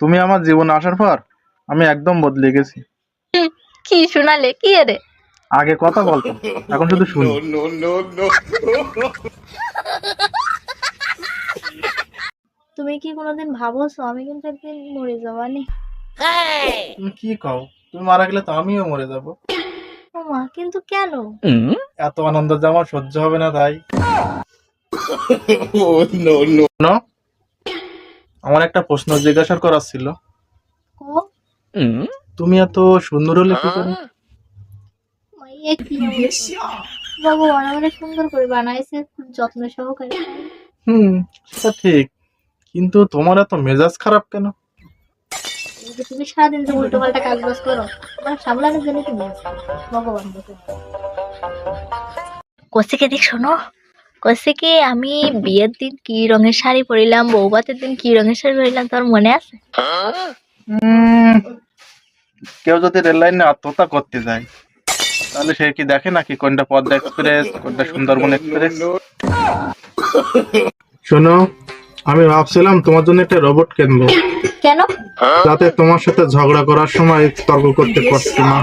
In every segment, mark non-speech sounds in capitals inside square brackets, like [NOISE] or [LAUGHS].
তুমি আমার জীবনে আসার পর আমি একদম বদলে গেছি। কি শোনালে কি রে আগে কথা বলতো এখন শুধু শুনি। তুমি কি কোনোদিন ভাবোছো আমি কিন্তু একদিন মরে যাবানি তুমি কি কও? তুমি মারা গেলে তো আমিও মরে যাব। ও মা কিন্তু কেন? এত আনন্দ যে আমার সহ্য হবে না তাই। No? আমার একটা প্রশ্ন জিজ্ঞাসা করার ছিল। ও তুমি এত সুন্দর হলে কি করে ভগবান আমাকে সুন্দর করে বানাইছে খুব যত্ন সহকারে। হুম সেটা ঠিক। কিন্তু তোমার এত মেজাজ খারাপ কেন? তুমি সারাদিন যে উল্টো পাল্টা কাজ বাজ করো তোমার সামলানোর জন্য কি মেয়ে? ভগবান দেখ। শোনো কষিকে আমি বিয়ের দিন কি রঙের শাড়ি পরিলাম বৌভাতের দিন কি রঙের শাড়ি পরিলাম তোর মনে আছে? কেউ যদি রেল লাইনে আত্মহত্যা করতে যায় তাহলে সে কি দেখে নাকি কোনটা পদ্মা এক্সপ্রেস কোনটা সুন্দরবন এক্সপ্রেস শোনো আমি ভাবছিলাম তোমার জন্য একটা রোবট কিনবো। কেন? যাতে তোমার সাথে ঝগড়া করার সময় তর্ক করতে কষ্ট না।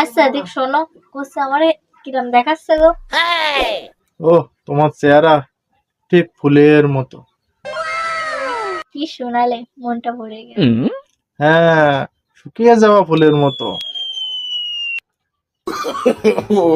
আচ্ছা দেখ শোনো কষি আমারে কিরম দেখাচ্ছে গো। ও তোমার চেহারা ঠিক ফুলের মতো। কি শোনালে মনটা ভরে গেল। হ্যাঁ শুকিয়ে যাওয়া ফুলের মতো। [LAUGHS]